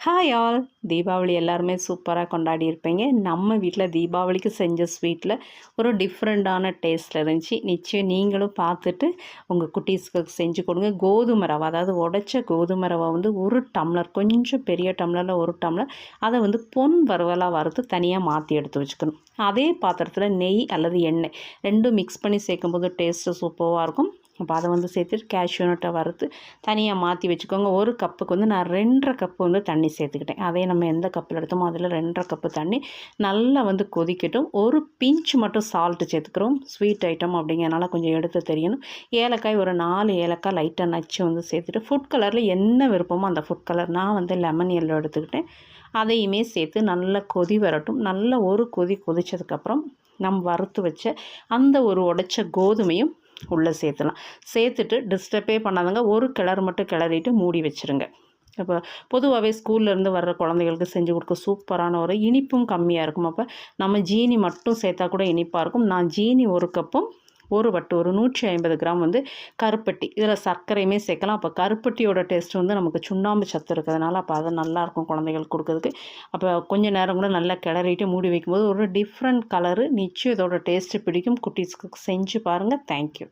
Hi all Deepavali எல்லாருமே சூப்பராக கொண்டாடி இருப்பீங்க நம்ம வீட்டில் தீபாவளிக்கு செஞ்ச ஸ்வீட்டில் ஒரு டிஃப்ரெண்ட்டான டேஸ்ட்டில் இருந்துச்சு. நிச்சயம் நீங்களும் பார்த்துட்டு உங்கள் குட்டீஸ்க்கு செஞ்சு கொடுங்க. கோதுமை ரவை அதாவது உடைச்ச கோதுமை ரவை வந்து ஒரு டம்ளர் கொஞ்சம் பெரிய டம்ளரில் ஒரு டம்ளர் அதை வந்து பொன் வறுவலாக வறுத்து தனியாக மாற்றி எடுத்து வச்சுக்கணும். அதே பாத்திரத்தில் நெய் அல்லது எண்ணெய் ரெண்டும் மிக்ஸ் பண்ணி சேர்க்கும்போது டேஸ்ட்டு சூப்பராக இருக்கும். அப்போ அதை வந்து சேர்த்துட்டு கேஷ்யூ நட்டை வறுத்து தனியாக மாற்றி வச்சுக்கோங்க. ஒரு கப்புக்கு வந்து நான் ரெண்டரை கப்பு வந்து தண்ணி சேர்த்துக்கிட்டேன். அதே நம்ம எந்த கப்பில் எடுத்தோமோ அதில் ரெண்டரை கப்பு தண்ணி நல்லா வந்து கொதிக்கட்டும். ஒரு பிஞ்ச் மட்டும் சால்ட்டு சேர்த்துக்கிறோம். ஸ்வீட் ஐட்டம் அப்படிங்கிறனால கொஞ்சம் எடுத்து தெரியணும். ஏலக்காய் ஒரு நாலு ஏலக்காய் லைட்டாக நச்சு வந்து சேர்த்துட்டு ஃபுட் கலரில் என்ன விருப்பமோ அந்த ஃபுட் கலர் நான் வந்து லெமன் எல்லோ எடுத்துக்கிட்டேன். அதையுமே சேர்த்து நல்லா கொதி வரட்டும். நல்ல ஒரு கொதி கொதித்ததுக்கப்புறம் நம் வறுத்து வச்ச அந்த ஒரு உடைச்ச கோதுமையும் உள்ளே சேர்த்துலாம் சேர்த்துட்டு டிஸ்டர்பே பண்ணாதங்க ஒரு கிளறு மட்டும் கிளறிட்டு மூடி வச்சுருங்க. இப்போ பொதுவாகவே ஸ்கூல்லேருந்து வர்ற குழந்தைகளுக்கு செஞ்சு கொடுக்க சூப்பரான ஒரு இனிப்பும் கம்மியாக இருக்கும். அப்போ நம்ம ஜீனி மட்டும் சேர்த்தா கூட இனிப்பாக இருக்கும். நான் ஜீனி ஒரு கப்பும் ஒரு வட்டு ஒரு நூற்றி ஐம்பது கிராம் வந்து கருப்பட்டி. இதில் சர்க்கரையுமே சேர்க்கலாம். அப்போ கருப்பட்டியோட டேஸ்ட் வந்து நமக்கு சுண்ணாம்பு சத்து இருக்கிறதுனால அப்போ அது நல்லாயிருக்கும் குழந்தைகளுக்கு கொடுக்குறதுக்கு. அப்போ கொஞ்சம் நேரம் கூட நல்லா கிளறிட்டு மூடி வைக்கும்போது ஒரு டிஃப்ரெண்ட் கலரு நிச்சயம் இதோட டேஸ்ட்டு பிடிக்கும். குட்டீஸ்க்கு செஞ்சு பாருங்கள் தேங்க்யூ